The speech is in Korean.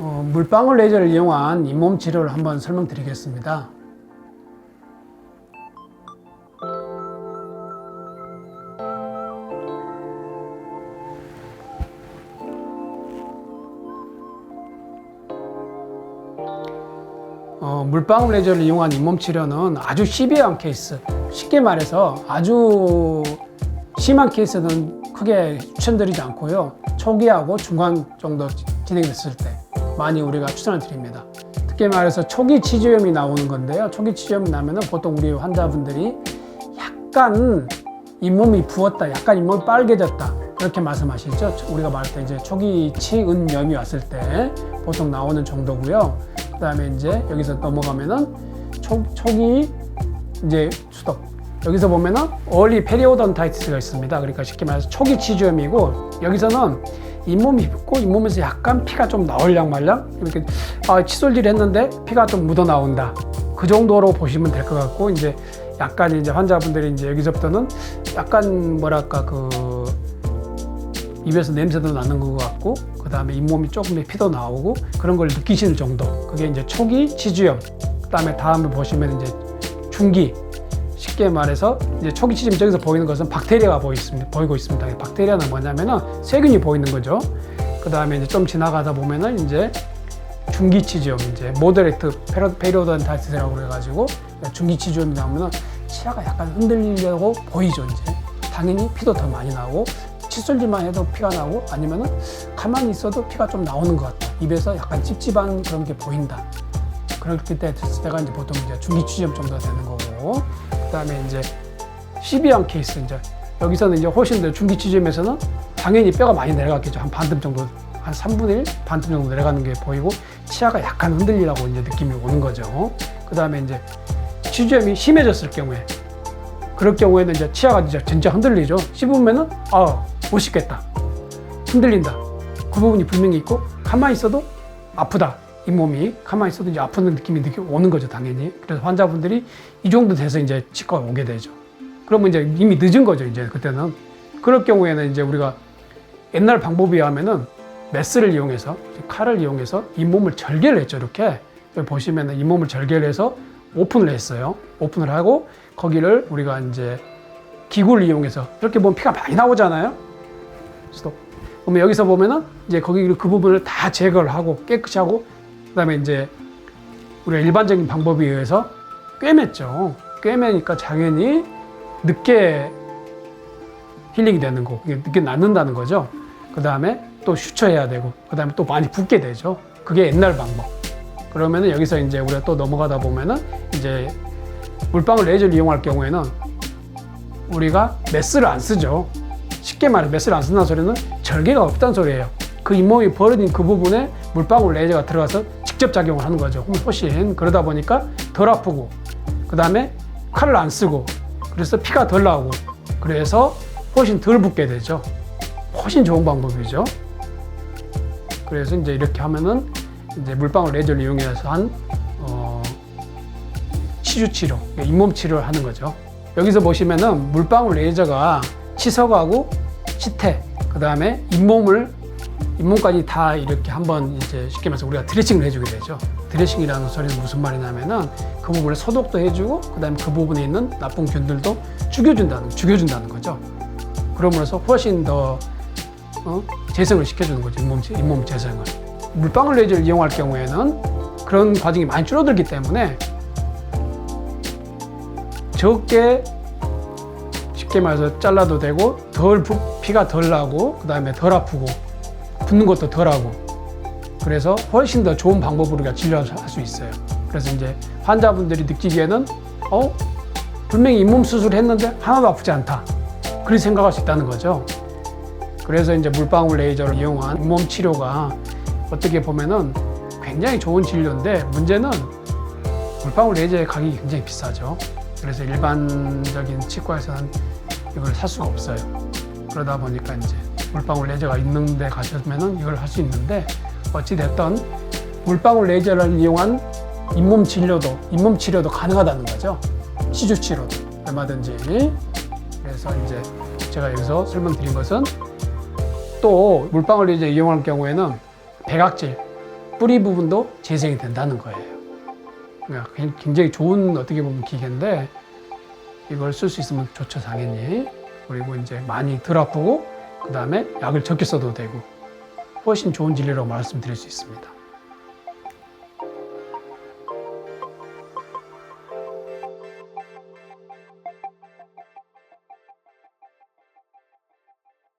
어, 물방울 레이저를 이용한 잇몸 치료를 한번 설명드리겠습니다. 어, 물방울 레이저를 이용한 잇몸 치료는 아주 시비한 케이스, 쉽게 말해서 아주 심한 케이스는 크게 추천드리지 않고요. 초기하고 중간 정도 진행됐을 때 많이 우리가 추천을 드립니다. 특히 말해서 초기 치주염이 나오는 건데요. 초기 치주염이 나면은 보통 우리 환자분들이 약간 잇몸이 부었다, 약간 잇몸이 빨개졌다. 그렇게 말씀하시죠. 우리가 말할 때 이제 초기 치은염이 왔을 때 보통 나오는 정도고요. 그 다음에 이제 여기서 넘어가면은 초, 초기 이제 수독. 여기서 보면은 early periodontitis가 있습니다. 그러니까 쉽게 말해서 초기 치주염이고 여기서는 잇몸이 붓고 잇몸에서 약간 피가 좀 나올랑 말랑 이렇게 아, 칫솔질 했는데 피가 좀 묻어 나온다. 그 정도로 보시면 될 것 같고 이제 약간 이제 환자분들이 이제 여기서부터는 약간 뭐랄까 그 입에서 냄새도 나는 것 같고 그 다음에 잇몸이 조금 피도 나오고 그런 걸 느끼시는 정도. 그게 이제 초기 치주염. 그 다음에 다음에 보시면 이제 중기 쉽게 말해서 이제 초기 저기서 보이는 것은 박테리아가 보이 있습니다, 보이고 있습니다. 박테리아는 뭐냐면은 세균이 보이는 거죠. 그 다음에 이제 좀 지나가다 보면은 이제 중기 치주염 이제 모더레이트 페리오던타이티스라고 그래가지고 중기 치주염이 나오면은 치아가 약간 흔들리려고 보이죠 이제. 당연히 피도 더 많이 나오고 칫솔질만 해도 피가 나고 아니면은 가만히 있어도 피가 좀 나오는 것 같다. 입에서 약간 찝찝한 그런 게 보인다. 그렇기 때 됐을 때가 이제 보통 이제 중기 취점 정도 되는 거고 그다음에 이제 시비한 케이스 이제 여기서는 이제 훨씬 더 중기 취점에서는 당연히 뼈가 많이 내려갔겠죠. 한 반쯤 정도 한 3분의 1 반쯤 정도 내려가는 게 보이고 치아가 약간 흔들리라고 이제 느낌이 오는 거죠. 그 다음에 이제 취점이 심해졌을 경우에 그럴 경우에는 이제 치아가 진짜, 진짜 흔들리죠. 씹으면은, 아, 못 씹겠다. 흔들린다. 그 부분이 분명히 있고, 가만히 있어도 아프다. 잇몸이. 가만히 있어도 이제 아픈 느낌이 느끼 오는 거죠, 당연히. 그래서 환자분들이 이 정도 돼서 이제 치과에 오게 되죠. 그러면 이제 이미 늦은 거죠, 이제 그때는. 그럴 경우에는 이제 우리가 옛날 방법에 의하면은 메스를 이용해서, 칼을 이용해서 잇몸을 절개를 했죠, 이렇게. 보시면은 잇몸을 절개를 해서 오픈을 했어요. 오픈을 하고 거기를 우리가 이제 기구를 이용해서 이렇게 보면 피가 많이 나오잖아요. 스톱. 그러면 여기서 보면은 이제 거기 그 부분을 다 제거를 하고 깨끗이 하고 그다음에 이제 우리가 일반적인 방법에 의해서 꿰맸죠. 꿰매니까 당연히 늦게 힐링이 되는 거, 늦게 낫는다는 거죠. 그 다음에 또 슈처해야 되고, 그 다음에 또 많이 붓게 되죠. 그게 옛날 방법. 그러면은 여기서 이제 우리가 또 넘어가다 보면은 이제 물방울 레이저를 이용할 경우에는 우리가 메스를 안 쓰죠. 쉽게 말해 메스를 안 쓴다는 소리는 절개가 없다는 소리예요. 그 잇몸이 벌어진 그 부분에 물방울 레이저가 들어가서 직접 작용을 하는 거죠. 훨씬 그러다 보니까 덜 아프고 그 다음에 칼을 안 쓰고 그래서 피가 덜 나오고 그래서 훨씬 덜 붓게 되죠. 훨씬 좋은 방법이죠. 그래서 이제 이렇게 하면은 이제 물방울 레이저를 이용해서 한 어, 치주 치료, 잇몸 치료를 하는 거죠. 여기서 보시면은 물방울 레이저가 치석하고 치태, 그 다음에 잇몸을 잇몸까지 다 이렇게 한번 이제 쉽게 말해서 우리가 드레싱을 해주게 되죠. 드레싱이라는 소리는 무슨 말이냐면은 그 부분을 소독도 해주고 그 다음에 그 부분에 있는 나쁜 균들도 죽여준다는 죽여준다는 거죠. 그럼으로써 훨씬 더 어? 재생을 시켜주는 거죠. 잇몸, 잇몸 재생을. 물방울 레이저를 이용할 경우에는 그런 과정이 많이 줄어들기 때문에 적게 쉽게 말해서 잘라도 되고 덜 부- 피가 덜 나고 그 다음에 덜 아프고 붓는 것도 덜 하고 그래서 훨씬 더 좋은 방법으로 우리가 진료할 수 있어요. 그래서 이제 환자분들이 느끼기에는 어 분명히 잇몸 수술했는데 하나도 아프지 않다. 그렇게 생각할 수 있다는 거죠. 그래서 이제 물방울 레이저를 이용한 잇몸 치료가 어떻게 보면은 굉장히 좋은 진료인데 문제는 물방울 레이저의 가격이 굉장히 비싸죠. 그래서 일반적인 치과에서는 이걸 살 수가 없어요. 그러다 보니까 이제 물방울 레이저가 있는데 가시면은 이걸 할 수 있는데 어찌 됐든 물방울 레이저를 이용한 잇몸 진료도 잇몸 치료도 가능하다는 거죠. 치주 치료도 얼마든지. 그래서 이제 제가 여기서 설명드린 것은 또 물방울 레이저 이용할 경우에는 백악질 뿌리 부분도 재생이 된다는 거예요. 그러니까 굉- 굉장히 좋은 어떻게 보면 기계인데 이걸 쓸 수 있으면 좋죠 당연히. 그리고 이제 많이 덜 아프고 그 다음에 약을 적게 써도 되고 훨씬 좋은 진리라고 말씀드릴 수 있습니다.